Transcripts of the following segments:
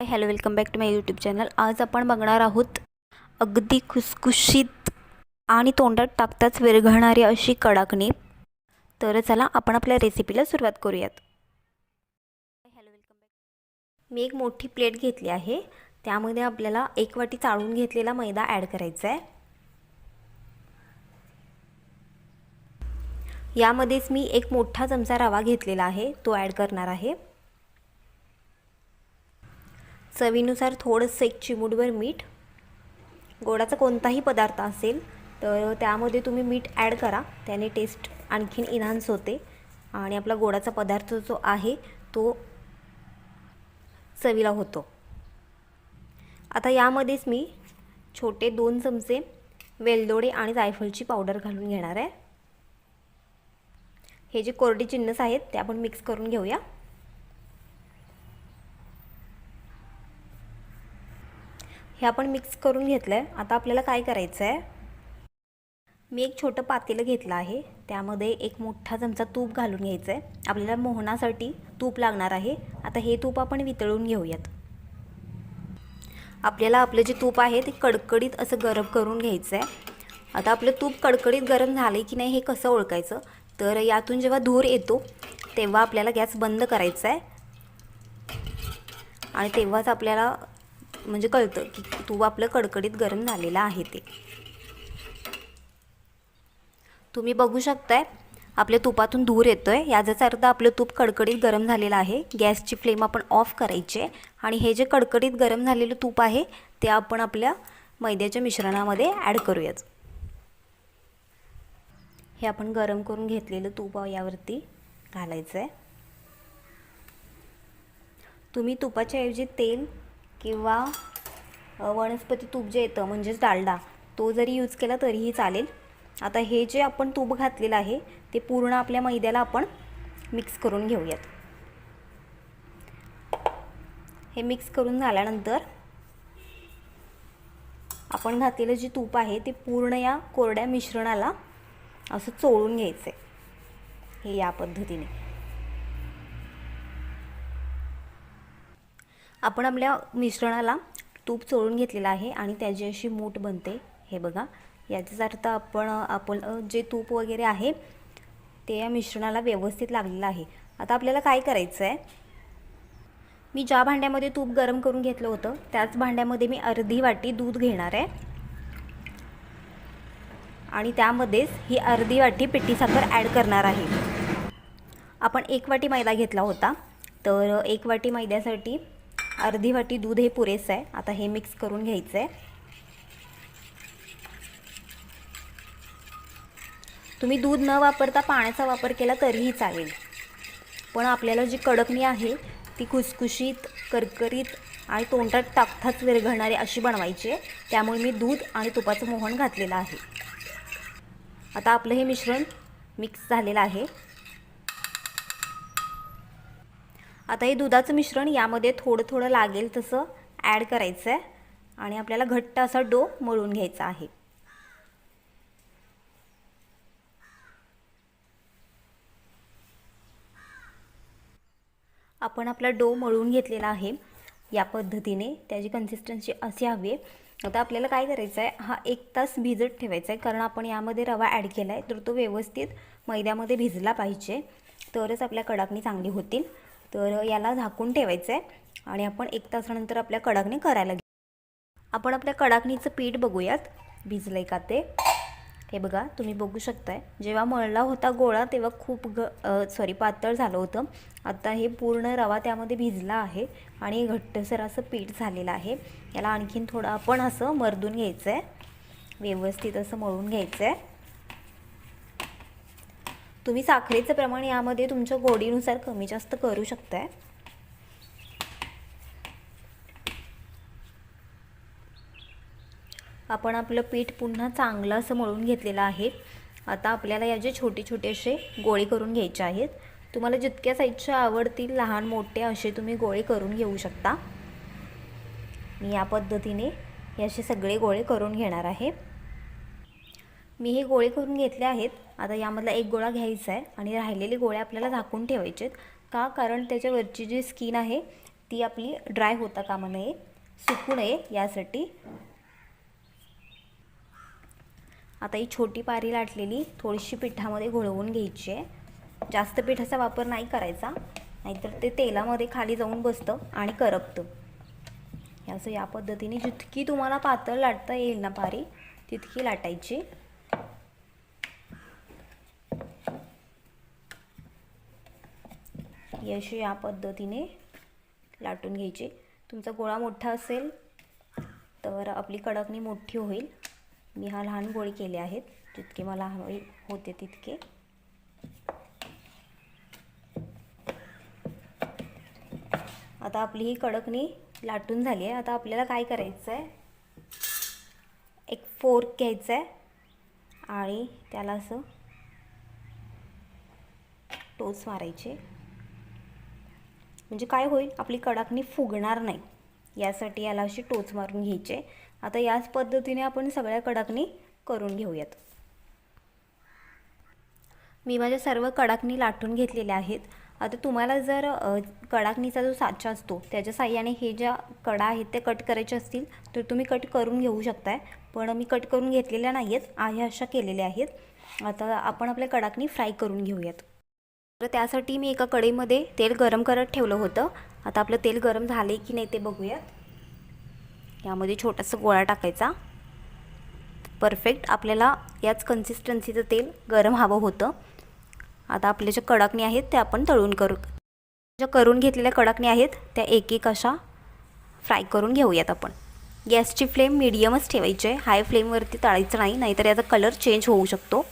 Hello welcome back to my YouTube channel. आज आपण बघणार आहोत अगदी खुसखुशीत आणि तोंडात टाकताच विरघळणारी अशी कडाकणी. तर चला आपण आपल्या रेसिपीला सुरुवात करूयात. Hello welcome back. मी एक मोठी प्लेट घेतली आहे. त्यामध्ये आपल्याला एक वाटी चाळून घेतलेला मैदा ॲड करायचा आहे यामध्येच मी एक मोठा चमचा रवा घेतलेला आहे तो ॲड करणार आहे. चवीनुसार थोडंसं एक चिमूटभर मीठ. गोडाचा कोणताही पदार्थ असेल तर त्यामध्ये तुम्ही मीठ ॲड करा. त्याने टेस्ट आणखीन इन्हान्स होते. आणि आपला गोडाचा पदार्थ जो आहे तो चवीला होतो. आता यामध्येच मी छोटे दोन चमचे वेलदोडे आणि जायफळची पावडर घालून घेणार आहे. हे जे कोरडे चिन्नस आहेत ते आपण मिक्स करून घेऊया. हे आपण मिक्स करून घेतलं आहे आता आपल्याला काय करायचं आहे मी एक छोटं पातेलं घेतलं आहे. त्यामध्ये एक मोठा चमचा तूप घालून घ्यायचं आहे आपल्याला मोहनासाठी तूप लागणार आहे. आता हे तूप आपण वितळून घेऊयात. आपल्याला आपलं जे तूप आहे ते कडकडीत असं गरम करून घ्यायचं आहे आता आपलं तूप कडकडीत गरम झालं की नाही हे कसं ओळखायचं? तर यातून जेव्हा धूर येतो तेव्हा आपल्याला गॅस बंद करायचा आहे आणि तेव्हाच आपल्याला म्हणजे कळतं की तूप आपलं कडकडीत गरम झालेलं आहे ते. तुम्ही बघू शकताय आपल्या तुपातून धूर येतो आहे याचाच अर्थ आपलं तूप कडकडीत गरम झालेलं आहे. गॅसची फ्लेम आपण ऑफ करायची आहे. आणि हे जे कडकडीत गरम झालेलं तूप आहे ते आपण आपल्या मैद्याच्या मिश्रणामध्ये ॲड करूयाच हे आपण गरम करून घेतलेलं तूप यावरती घालायचं आहे तुम्ही तुपाच्या ऐवजी तेल किंवा वनस्पती तूप जे येतं म्हणजेच डालडा तो जरी यूज केला तरीही चालेल. आता हे जे आपण तूप घातलेलं आहे ते पूर्ण आपल्या मैद्याला आपण मिक्स करून घेऊयात. हे मिक्स करून झाल्यानंतर आपण घातलेलं जे तूप आहे ते पूर्ण या कोरड्या मिश्रणाला असं चोळून घ्यायचं आहे हे या पद्धतीने. आपण आपल्या मिश्रणाला तूप चोळून घेतलेलं आहे आणि त्याची अशी मूठ बनते. हे बघा. याचाच अर्थ आपण आपण जे तूप वगैरे आहे ते या मिश्रणाला व्यवस्थित लागलेलं आहे. आता आपल्याला काय करायचं आहे मी ज्या भांड्यामध्ये तूप गरम करून घेतलं होतं त्याच भांड्यामध्ये मी अर्धी वाटी दूध घेणार आहे. आणि त्यामध्येच ही अर्धी वाटी पिठी साखर ॲड करणार आहे. आपण एक वाटी मैदा घेतला होता. तर एक वाटी मैद्यासाठी अर्धी वाटी दूध हे पुरेसं आहे. आता हे मिक्स करून घ्यायचं आहे तुम्ही दूध न वापरता पाण्याचा वापर केला तरीही चालेल. पण आपल्याला जी कडकणी आहे ती खुसखुशीत करकरीत आणि तोंडात टाकताच विरघळणारी अशी बनवायची आहे. त्यामुळे मी दूध आणि तुपाचं मोहन घातलेलं आहे. आता आपलं हे मिश्रण मिक्स झालेलं आहे. आता हे दुधाचं मिश्रण यामध्ये थोडं थोडं लागेल तसं ॲड करायचं आहे आणि आपल्याला घट्ट असा डो मळून घ्यायचा आहे. आपण आपला डो मळून घेतलेला आहे या पद्धतीने. त्याची कन्सिस्टन्सी अशी हवी आहे. आता आपल्याला काय करायचं आहे हा एक तास भिजत ठेवायचा आहे कारण आपण यामध्ये रवा ॲड केला आहे तर तो व्यवस्थित मैद्यामध्ये भिजला पाहिजे. तरच आपल्या कडाकणी चांगली होतील. तर याला झाकून ठेवायचं आहे आणि आपण एक तासानंतर आपल्या कडाकणी करायला घेऊ. आपण आपल्या कडाकणीचं पीठ बघूयात. भिजलं आहे का ते? हे बघा तुम्ही बघू शकताय. जेव्हा मळला होता गोळा तेव्हा खूप ग सॉरी पातळ झालं होतं. आता हे पूर्ण रवा त्यामध्ये भिजला आहे आणि घट्टसर असं पीठ झालेलं आहे. याला आणखीन थोडं आपण असं मर्दून घ्यायचं आहे व्यवस्थित असं मळून घ्यायचं आहे तुम्ही साखरेचं प्रमाण यामध्ये तुमच्या गोडीनुसार कमी जास्त करू शकताय. आपण आपलं पीठ पुन्हा चांगलं असं मळून घेतलेलं आहे. आता आपल्याला याचे छोटे छोटे असे गोळे करून घ्यायचे आहेत तुम्हाला जितक्या साईजच्या आवडतील लहान मोठे असे तुम्ही गोळे करून घेऊ शकता. मी या पद्धतीने हे असे सगळे गोळे करून घेणार आहे. मी हे गोळे करून घेतले आहेत. आता यामधला एक गोळा घ्यायचा आहे आणि राहिलेले गोळे आपल्याला झाकून ठेवायचे आहेत. का? कारण त्याच्यावरची जी स्किन आहे ती आपली ड्राय होता कामा नये सुकू नये यासाठी. आता ही छोटी पारी लाटलेली थोडीशी पिठामध्ये घोळवून घ्यायची आहे. जास्त पिठाचा वापर नाही करायचा नाहीतर ते तेलामध्ये खाली जाऊन बसतं आणि करपतं. असं या पद्धतीने जितकी तुम्हाला पातळ लाटता येईल ना पारी तितकी लाटायची. ही अशी या पद्धतीने लाटून घ्यायची. तुमचा गोळा मोठा असेल तर आपली कडकणी मोठी होईल. मी हा लहान गोळी केले आहेत. जितके मला हवे होते तितके. आता आपली ही कडकणी लाटून झाली आहे. आता आपल्याला काय करायचं आहे एक फोर्क घ्यायचा आहे आणि त्याला असं टोच मारायचे. म्हणजे काय होईल? आपली कडाकणी फुगणार नाही. यासाठी याला अशी टोच मारून घ्यायचे. आता याच पद्धतीने आपण सगळ्या कडाकणी करून घेऊयात. मी माझ्या सर्व कडाकणी लाटून घेतलेल्या आहेत. आता तुम्हाला जर कडाकणीचा जो साचा असतो त्याच्या साह्याने हे ज्या कडा आहेत ते कट करायचे असतील तर तुम्ही कट करून घेऊ शकताय. पण मी कट करून घेतलेल्या नाही आहेत आहे अशा केलेल्या आहेत. आता आपण आपल्या कडाकणी फ्राय करून घेऊयात. तर त्यासाठी मी एका कढईमध्ये तेल गरम करत ठेवलं होतं. आता आपलं तेल गरम झाले की नाही ते बघूयात. यामध्ये छोटासा गोळा टाकायचा. परफेक्ट आपल्याला याच कन्सिस्टन्सीचं तेल गरम हवं होतं. आता आपल्या ज्या कडाकणी आहेत त्या आपण तळून करू. ज्या करून घेतलेल्या कडाकणी आहेत त्या एक एक अशा फ्राय करून घेऊयात आपण. गॅसची फ्लेम मिडियमच ठेवायची आहे. हाय फ्लेमवरती तळायचं नाही नाहीतर याचा कलर चेंज होऊ शकतो.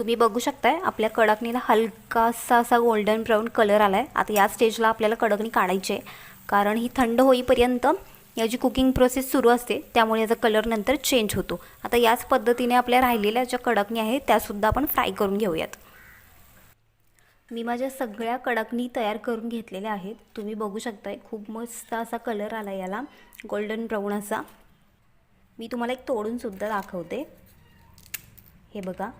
तुम्ही बघू शकताय आपल्या कडकणीला हलकासा असा गोल्डन ब्राऊन कलर आला आहे आता या स्टेजला आपल्याला कडकणी काढायची आहे. कारण ही थंड होईपर्यंत याची कुकिंग प्रोसेस सुरू असते त्यामुळे याचा कलर नंतर चेंज होतो. आता याच पद्धतीने आपल्या राहिलेल्या ज्या कडकणी आहेत त्यासुद्धा आपण फ्राय करून घेऊयात. मी माझ्या सगळ्या कडकणी तयार करून घेतलेल्या आहेत. तुम्ही बघू शकताय खूप मस्त असा कलर आला याला. गोल्डन ब्राऊन असा. मी तुम्हाला एक तोडूनसुद्धा दाखवते. हे बघा.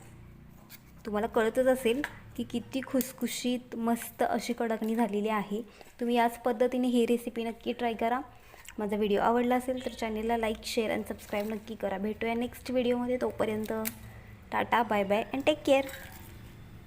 तुम्हाला कळतच असेल की किती खुसखुशीत मस्त अशी कडकणी झालेली आहे. तुम्ही याच पद्धतीने ही रेसिपी नक्की ट्राय करा. माझा व्हिडिओ आवडला असेल तर चॅनेलला लाईक शेअर आणि सबस्क्राईब नक्की करा. भेटूया नेक्स्ट व्हिडिओमध्ये तोपर्यंत tata bye bye and take care